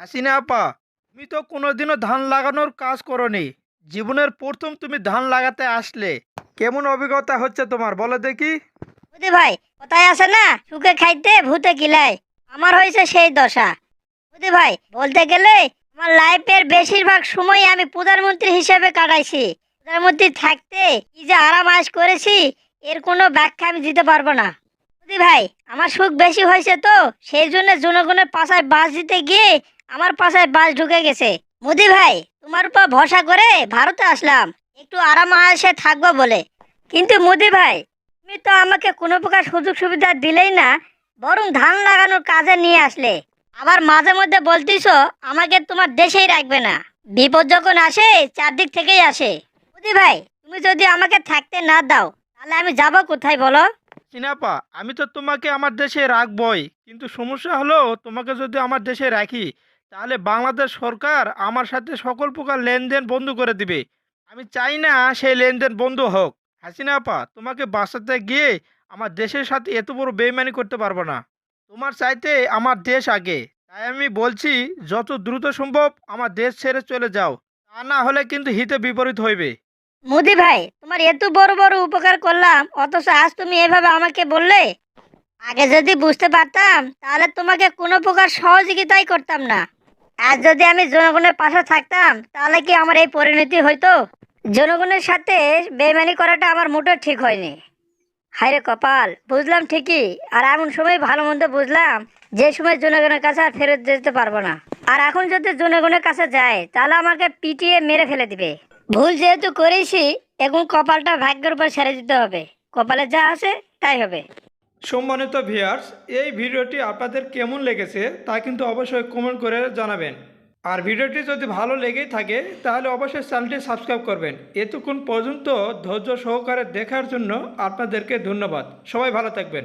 হাসিনা আপা। তুমি তো কোনোদিনও ধান লাগানোর কাজ করনি। জীবনের প্রথম তুমি ধান লাগাতে আসলে। কেমন অভিজ্ঞতা হচ্ছে তোমার, বলো দেখি। ভাই, কোথায় আছে না, সুখে খাইতে, ভূতে কিলায় আমার হয়েছে সেই দশা। বুঝি ভাই, বলতে গেলে আমার লাইফের বেশিরভাগ সময় আমি প্রধানমন্ত্রী হিসেবে কাটাইছি। প্রধানমন্ত্রী থাকতে কি যে আরাম আশ করেছি, এর কোনো ব্যাখ্যা আমি দিতে পারব না। বুঝি ভাই, আমার সুখ বেশি হয়েছে তো, সেই জন্য জনগণের পাশায় বাস দিতে গিয়ে আমার পাশে বাস ঢুকে গেছে। মোদি ভাই, তোমার উপর ভরসা করে ভারতে আসলাম। একটু আরাম আশে থাকব বলে। কিন্তু মোদি ভাই, তুমি তো আমাকে কোনো প্রকার সুযোগ সুবিধা দিলেই না, বরং ধান লাগানোর কাজে নিয়ে আসলে। আবার মাঝে মধ্যে বলতিছো আমাকে তোমার দেশেই রাখবে না। বিপদ যখন আসে, চারদিক থেকেই আসে। বুঝি ভাই, তুমি যদি আমাকে থাকতে না দাও, তাহলে আমি যাব কোথায় বলো? সিনাপা, আমি তো তোমাকে আমার দেশে রাখবই। কিন্তু সমস্যা হলো, তোমাকে যদি আমার দেশে রাখি তাহলে বাংলাদেশ সরকার আমার সাথে সকল প্রকার লেনদেন বন্ধ করে দিবে। আমি চাই না সেই লেনদেন বন্ধ হোক। হাসিনা আপা, তোমাকে বাঁচাতে গিয়ে আমার দেশের সাথে এত বড় বেইমানি করতে পারব না। তোমার চাইতে আমার দেশ আগে। তাই আমি বলছি, যত দ্রুত সম্ভব আমার দেশ ছেড়ে চলে যাও। তা না হলে কিন্তু হিতে বিপরীত হইবে। মোদি ভাই, তোমার এত বড় বড় উপকার করলাম, অথচ আজ তুমি এভাবে আমাকে বললে? আগে যদি বুঝতে পারতাম, তাহলে তোমাকে কোনো প্রকার সহযোগিতাই করতাম না। আজ যদি আমি জনগণের পাশে থাকতাম, তাহলে কি আমার এই পরিণতি হইতো? জনগণের সাথে বেমানি করাটা আমার মোটেও ঠিক হয়নি। হায়রে কপাল, বুঝলাম ঠিকই। আর এমন সময় ভালো মন্দ বুঝলাম, যে সময় জনগণের কাছে আর ফেরত যেতে পারব না। আর এখন যদি জনগণের কাছে যায়, তাহলে আমাকে পিটিয়ে মেরে ফেলে দিবে। ভুল যেহেতু করেছি, এখন কপালটা ভাগ্যের উপর ছেড়ে দিতে হবে। কপালে যা আছে, তাই হবে। সম্মানিত ভিয়ার্স এই ভিডিওটি আপনাদের কেমন লেগেছে তা কিন্তু অবশ্যই কমেন্ট করে জানাবেন। আর ভিডিওটি যদি ভালো লেগেই থাকে, তাহলে অবশ্যই চ্যানেলটি সাবস্ক্রাইব করবেন। এতক্ষণ পর্যন্ত ধৈর্য সহকারে দেখার জন্য আপনাদেরকে ধন্যবাদ। সবাই ভালো থাকবেন।